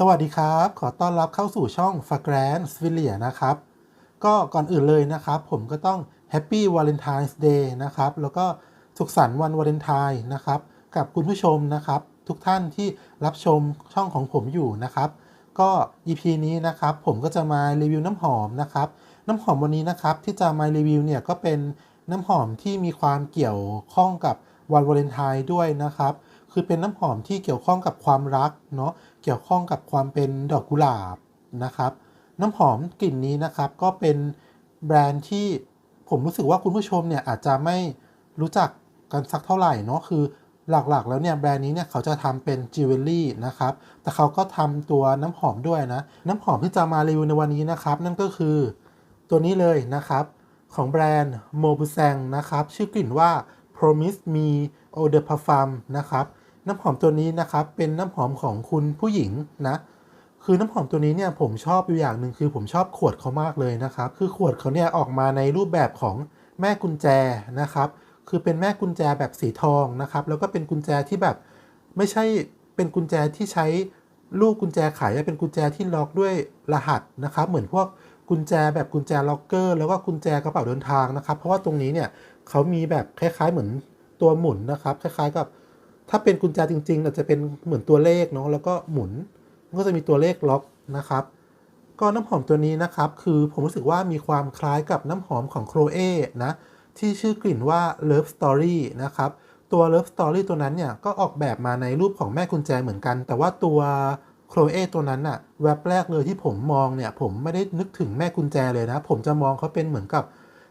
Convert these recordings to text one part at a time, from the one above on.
สวัสดีครับ ขอต้อนรับเข้าสู่ช่อง f a g r a n d s v i l l i a นะครับ ก็ก่อนอื่นเลยนะครับ ผมก็ต้อง Happy Valentine's Day นะครับ แล้วก็สุขสันต์วันวาเลนไทน์นะครับ กับคุณผู้ชมนะครับ ทุกท่านที่รับชมช่องของผมอยู่นะครับ ก็ EP นี้นะครับ ผมก็จะมารีวิวน้ำหอมนะครับ น้ำหอมวันนี้นะครับ ที่จะมารีวิวเนี่ยก็เป็นน้ำหอมที่มีความเกี่ยวข้องกับวันวาเลนไทน์ด้วยนะครับ คือเป็นน้ำหอมที่เกี่ยวข้องกับความรักเนาะ เกี่ยวข้องกับความเป็นดอกกุหลาบนะครับ น้ำหอมกลิ่นนี้นะครับก็เป็นแบรนด์ที่ผมรู้สึกว่าคุณผู้ชมเนี่ยอาจจะไม่รู้จักกันสักเท่าไหร่เนาะคือหลักๆ แล้วเนี่ยแบรนด์นี้เนี่ยเขาจะทำเป็นจิวเวลรี่นะครับ แต่เขาก็ทำตัวน้ำหอมด้วยนะ น้ำหอมที่จะมารีวิวในวันนี้นะครับ นั่นก็คือตัวนี้เลยนะครับ ของแบรนด์โมบูแซงนะครับ ชื่อกลิ่นว่า Promise Me Eau de Parfum นะครับ น้ำหอมตัวนี้นะครับเป็นน้ำหอมของคุณผู้หญิงนะคือน้ำหอมตัวนี้เนี่ยผมชอบอยู่อย่างหนึ่งคือผมชอบขวดเขามากเลยนะครับคือขวดเขาเนี่ยออกมาในรูปแบบของแม่กุญแจนะครับคือเป็นแม่กุญแจแบบสีทองนะครับแล้วก็เป็นกุญแจที่แบบไม่ใช่เป็นกุญแจที่ใช้ลูกกุญแจไขเป็นกุญแจที่ล็อกด้วยรหัสนะครับเหมือนพวกกุญแจแบบกุญแจล็อกเกอร์ แล้วก็กุญแจกระเป๋าเดินทางนะครับ เพราะว่าตรงนี้เนี่ยเขามีแบบคล้ายๆเหมือนตัวหมุนนะครับคล้ายๆกับ ถ้าเป็นกุญแจจริงๆอาจจะเป็นเหมือนตัวเลขเนาะแล้วก็หมุนมันก็จะมีตัวเลขล็อกนะครับ ก็น้ำหอมตัวนี้นะครับ คือผมรู้สึกว่ามีความคล้ายกับน้ำหอมของโครเอนะที่ชื่อกลิ่นว่า Love Story นะครับ ตัว Love Story ตัวนั้นเนี่ย ก็ออกแบบมาในรูปของแม่กุญแจเหมือนกัน แต่ว่าตัวโครเอตัวนั้นอะแวบแรกเลยที่ผมมองเนี่ย ผมไม่ได้นึกถึงแม่กุญแจเลยนะ ผมจะมองเขาเป็นเหมือนกับ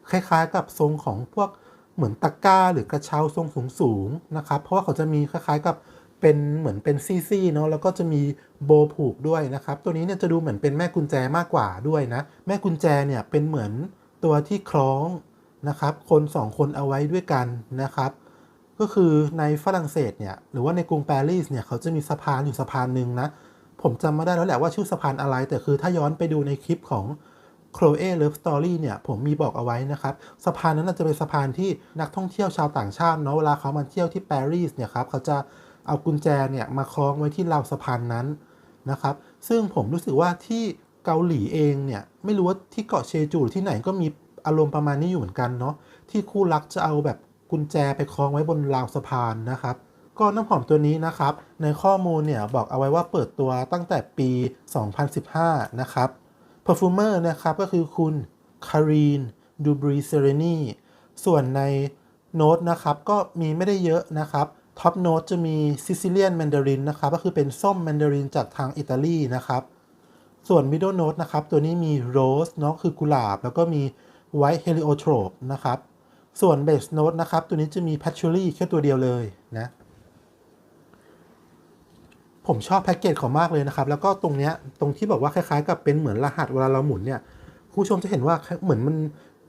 คล้ายๆ กับทรงของพวก เหมือนตะกร้าหรือกระเช้าทรงสูงสูงนะครับ เพราะว่าเขาจะมีคล้ายๆกับเป็นเหมือนเป็นซี่ๆเนาะแล้วก็จะมีโบผูกด้วยนะครับ ตัวนี้เนี่ยจะดูเหมือนเป็นแม่กุญแจมากกว่าด้วยนะ แม่กุญแจเนี่ยเป็นเหมือนตัวที่คล้องนะครับ คนสองคนเอาไว้ด้วยกันนะครับ ก็คือในฝรั่งเศสเนี่ยหรือว่าในกรุงปารีสเนี่ยเขาจะมีสะพานอยู่สะพานหนึ่งนะ ผมจำไม่ได้แล้วแหละว่าชื่อสะพานอะไร แต่คือถ้าย้อนไปดูในคลิปของ c l o e Love Story เนี่ยผมมีบอกเอาไว้นะครับสะพานนั้นจะเป็นสะพานที่นักท่องเที่ยวชาวต่างชาติเนาะเวลาเขามาเที่ยวที่ปารีสเนี่ยครับเขาจะเอากุญแจเนี่ยมาคล้องไว้ที่ราวสะพานนั้นนะครับซึ่งผมรู้สึกว่าที่เกาหลีเองเนี่ยไม่รู้ว่าที่เกาะเชจูหรือที่ไหนก็มีอารมณ์ประมาณนี้อยู่เหมือนกันเนาะที่คู่รักจะเอาแบบกุญแจไปคล้องไว้บนราวสะพานนะครับก็น้ำหอมตัวนี้นะครับ ในข้อมูลเนี่ยบอกเอาไว้ว่าเปิดตัวตั้งแต่ปี 2015 นะครับ perfumer นะครับก็คือคุณคารีนดูบรีเซเรนีส่วนในโน้ตนะครับก็มีไม่ได้เยอะนะครับท็อปโน้ตจะมีซิซิเลียนแมนดารินนะครับก็คือเป็นส้มแมนดารินจากทางอิตาลีนะครับ ส่วนมิดเดิลโน้ตนะครับตัวนี้มีโรสเนาะคือกุหลาบ แล้วก็มีไวท์เฮลิโอโทรปนะครับ ส่วนเบสโน้ตนะครับตัวนี้จะมีแพชชูรี่แค่ตัวเดียวเลยนะ ผมชอบแพ็กเกจเขามากเลยนะครับ แล้วก็ตรงเนี้ยตรงที่บอกว่าคล้ายๆ กับเป็นเหมือนรหัสเวลาเราหมุนเนี่ยผู้ชมจะเห็นว่าเหมือนมัน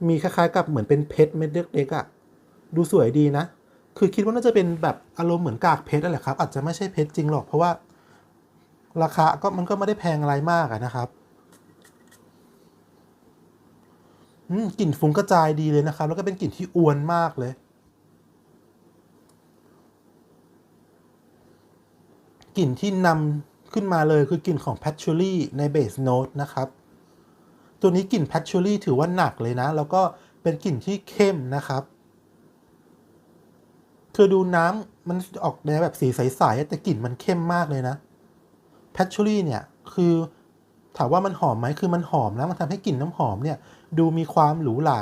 มีคล้ายๆ กับเหมือนเป็นเพชรเม็ดเล็กๆอะ่ะดูสวยดีนะ คือคิดว่าน่าจะเป็นแบบอารมณ์เหมือนกากเพชรนั่นแหละครับ อาจจะไม่ใช่เพชรจริงหรอก เพราะว่าราคาก็มันก็ไม่ได้แพงอะไรมากะนะครับกลิ่นฟุ้งกระจายดีเลยนะครับ แล้วก็เป็นกลิ่นที่อวนมากเลย กลิ่นที่นำขึ้นมาเลยคือกลิ่นของ Patchouli ใน Base Note นะครับ ตัวนี้กลิ่น Patchouli ถือว่าหนักเลยนะ แล้วก็เป็นกลิ่นที่เข้มนะครับ คือดูน้ำมันออกแนวแบบสีใสๆแต่กลิ่นมันเข้มมากเลยนะ Patchouli เนี่ยคือถามว่ามันหอมไหมคือมันหอมนะ มันทำให้กลิ่นน้ำหอมเนี่ยดูมีความหรูหรา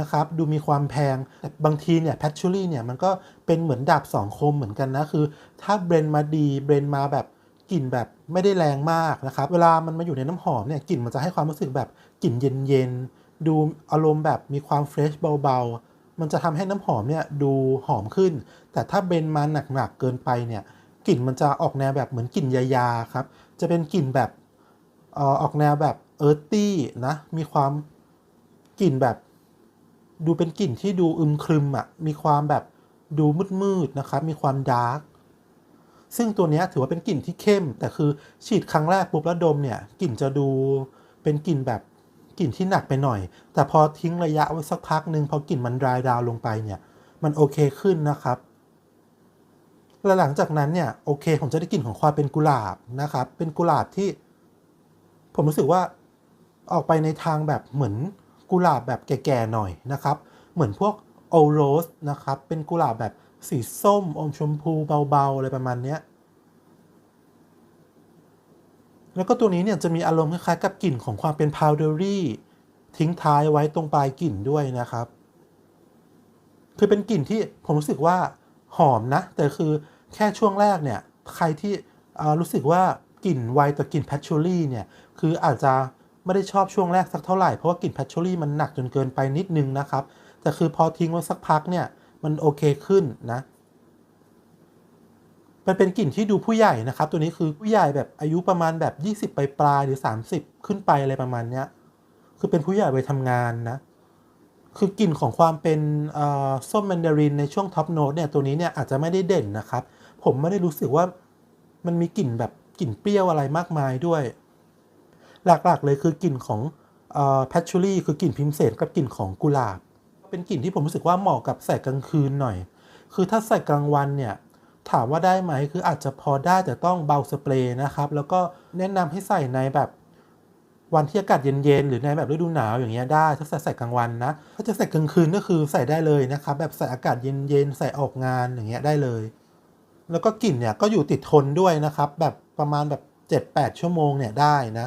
นะครับ ดูมีความแพงแต่บางทีเนี่ยแพชชูรี่เนี่ยมันก็เป็นเหมือนดาบสองคมเหมือนกันนะ คือ ถ้าเบรนมาดีเบรนมาแบบกลิ่นแบบไม่ได้แรงมากนะครับ เวลามันมาอยู่ในน้ำหอมเนี่ยกลิ่นมันจะให้ความรู้สึกแบบกลิ่นเย็นๆ ดูอารมณ์แบบมีความเฟรชเบาๆ มันจะทำให้น้ำหอมเนี่ยดูหอมขึ้น แต่ถ้าเบรนมาหนักๆเกินไปเนี่ยกลิ่นมันจะออกแนวแบบเหมือนกลิ่นยาๆครับ จะเป็นกลิ่นแบบออกแนวแบบเอิร์ตี้นะ มีความกลิ่นแบบ ดูเป็นกลิ่นที่ดูอึมครึมอะ่ะ มีความแบบดูมืดๆนะครับ มีความดาร์ก ซึ่งตัวนี้ถือว่าเป็นกลิ่นที่เข้ม แต่คือฉีดครั้งแรกปุ๊บแล้วดมเนี่ย กลิ่นจะดูเป็นกลิ่นแบบกลิ่นที่หนักไปหน่อย แต่พอทิ้งระยะไว้สักพักหนึ่งพอกลิ่นมันดรายดาวลงไปเนี่ย มันโอเคขึ้นนะครับ แล้วหลังจากนั้นเนี่ยโอเค ผมจะได้กลิ่นของความเป็นกุหลาบนะครับ เป็นกุหลาบที่ ผมรู้สึกว่าออกไปในทางแบบเหมือน กุหลาบแบบแก่ๆหน่อยนะครับ เหมือนพวกโอโรสนะครับ เป็นกุหลาบแบบสีส้มอมชมพูเบาๆอะไรประมาณเนี้ยแล้วก็ตัวนี้เนี่ยจะมีอารมณ์คล้ายๆกับกลิ่นของความเป็นพาวเดอรี่ทิ้งท้ายไว้ตรงปลายกลิ่นด้วยนะครับ คือเป็นกลิ่นที่ผมรู้สึกว่าหอมนะ แต่คือแค่ช่วงแรกเนี่ยใครที่รู้สึกว่ากลิ่นไวต่อกลิ่นแพชชูรี่เนี่ยคืออาจจะ ไม่ได้ชอบช่วงแรกสักเท่าไหร่ เพราะว่ากลิ่นแพชชูรี่มันหนักจนเกินไปนิดนึงนะครับ แต่คือพอทิ้งไว้สักพักเนี่ย มันโอเคขึ้นนะ มันเป็นกลิ่นที่ดูผู้ใหญ่นะครับ ตัวนี้คือผู้ใหญ่แบบอายุประมาณแบบ 20ปปลายหรือ 30 ขึ้นไปอะไรประมาณเนี้ย คือเป็นผู้ใหญ่ไปทำงานนะ คือกลิ่นของความเป็นส้มแมนดารินในช่วงท็อปโน้ตเนี่ยตัวนี้เนี่ยอาจจะไม่ได้เด่นนะครับ ผมไม่ได้รู้สึกว่ามันมีกลิ่นแบบกลิ่นเปรี้ยวอะไรมากมายด้วย หลักๆ เลยคือกลิ่นของแพชชูรี่คือกลิ่นพิมเสนกับกลิ่นของกุหลาบ เป็นกลิ่นที่ผมรู้สึกว่าเหมาะกับใส่กลางคืนหน่อย คือถ้าใส่กลางวันเนี่ยถามว่าได้ไหมคืออาจจะพอได้แต่ต้องเบาสเปรย์นะครับ แล้วก็แนะนำให้ใส่ในแบบวันที่อากาศเย็นๆหรือในแบบฤดูหนาวอย่างเงี้ยได้ถ้าใส่ใส่กลางวันนะ ถ้าจะใส่กลางคืนก็คือใส่ได้เลยนะครับแบบใส่อากาศเย็นๆใส่ออกงานอย่างเงี้ยได้เลย แล้วก็กลิ่นเนี่ยก็อยู่ติดทนด้วยนะครับ แบบประมาณแบบ 7-8 ชั่วโมงเนี่ยได้นะ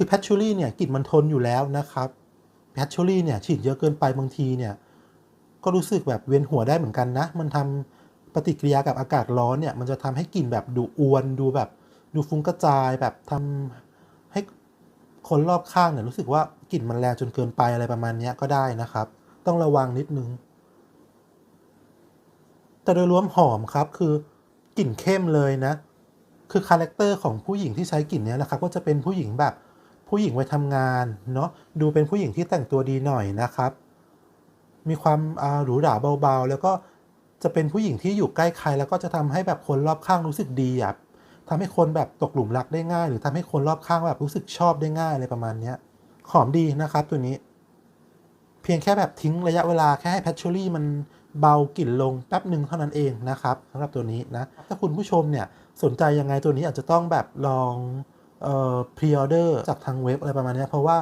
คือแพชชูรี่เนี่ยกลิ่นมันทนอยู่แล้วนะครับแพชชูรี่เนี่ยฉีดเยอะเกินไปบางทีเนี่ยก็รู้สึกแบบเวียนหัวได้เหมือนกันนะ มันทำปฏิกิริยากับอากาศร้อนเนี่ยมันจะทำให้กลิ่นแบบดูอวนดูแบบดูฟุ้งกระจายแบบทำให้คนรอบข้างเนี่ยรู้สึกว่ากลิ่นมันแรงจนเกินไปอะไรประมาณนี้ก็ได้นะครับ ต้องระวังนิดนึง แต่โดยรวมหอมครับคือกลิ่นเข้มเลยนะ คือคาแรคเตอร์ของผู้หญิงที่ใช้กลิ่นเนี้ยนะครับ ก็จะเป็นผู้หญิงแบบ ผู้หญิงไว้ทำงานเนาะดูเป็นผู้หญิงที่แต่งตัวดีหน่อยนะครับ มีความหรูหราเบาๆ แล้วก็จะเป็นผู้หญิงที่อยู่ใกล้ใคร แล้วก็จะทำให้แบบคนรอบข้างรู้สึกดีอะทำให้คนแบบตกหลุมรักได้ง่าย หรือทำให้คนรอบข้างแบบรู้สึกชอบได้ง่ายอะไรประมาณเนี้ยหอมดีนะครับตัวนี้ เพียงแค่แบบทิ้งระยะเวลาแค่ให้แพชชูรี่มันเบากลิ่นลงแป๊บหนึ่งเท่านั้นเองนะครับสำหรับตัวนี้นะถ้าคุณผู้ชมเนี่ยสนใจยังไงตัวนี้อาจจะต้องแบบลอง เอ่อพรีออเดอร์จากทางเว็บอะไรประมาณนี้เพราะว่า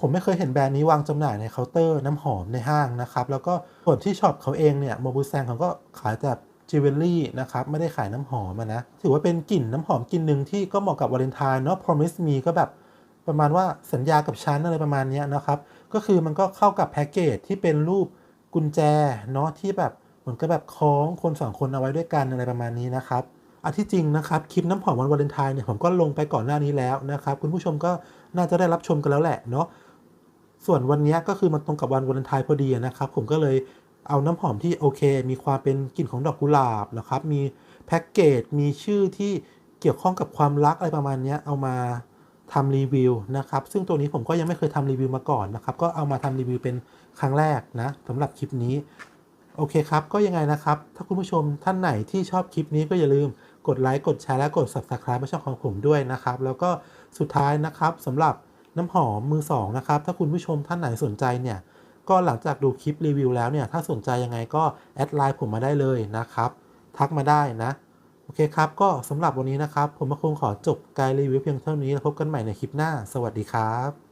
ผมไม่เคยเห็นแบรนด์นี้วางจำหน่ายในเคาน์เตอร์น้ำหอมในห้างนะครับ แล้วก็ส่วนที่ช็อปเขาเองเนี่ยโมบูแซงเขาก็ขายแต่จิวเวลรี่นะครับ ไม่ได้ขายน้ำหอมนะ ถือว่าเป็นกลิ่นน้ำหอมกลิ่นหนึ่งที่ก็เหมาะกับวาเลนไทน์เนาะ Promise Me ก็แบบประมาณว่าสัญญากับฉันอะไรประมาณนี้นะครับ ก็คือมันก็เข้ากับแพ็กเกจที่เป็นรูปกุญแจเนาะที่แบบเหมือนกับแบบคล้องคนสองคนเอาไว้ด้วยกันอะไรประมาณนี้นะครับ อันที่จริงนะครับคลิปน้ำหอมวันวาเลนไทน์เนี่ยผมก็ลงไปก่อนหน้านี้แล้วนะครับคุณผู้ชมก็น่าจะได้รับชมกันแล้วแหละเนาะส่วนวันนี้ก็คือมันตรงกับวันวาเลนไทน์พอดีนะครับผมก็เลยเอาน้ำหอมที่โอเค มีความเป็นกลิ่นของดอกกุหลาบนะครับมีแพ็กเกจมีชื่อที่เกี่ยวข้องกับความรักอะไรประมาณนี้เอามาทำรีวิวนะครับซึ่งตัวนี้ผมก็ยังไม่เคยทำรีวิวมาก่อนนะครับก็เอามาทำรีวิวเป็นครั้งแรกนะสำหรับคลิปนี้โอเคครับ ก็ยังไงนะครับ ถ้าคุณผู้ชมท่านไหนที่ชอบคลิปนี้ก็อย่าลืม กดไลค์กดแชร์และกด subscribe ให้ช่องของผมด้วยนะครับ แล้วก็สุดท้ายนะครับสำหรับน้ำหอมมือสองนะครับ ถ้าคุณผู้ชมท่านไหนสนใจเนี่ย ก็หลังจากดูคลิปรีวิวแล้วเนี่ย ถ้าสนใจยังไงก็แอดไลน์ผมมาได้เลยนะครับ ทักมาได้นะ โอเคครับ ก็สำหรับวันนี้นะครับ ผมก็คงขอจบการรีวิวเพียงเท่านี้แล้วพบกันใหม่ในคลิปหน้า สวัสดีครับ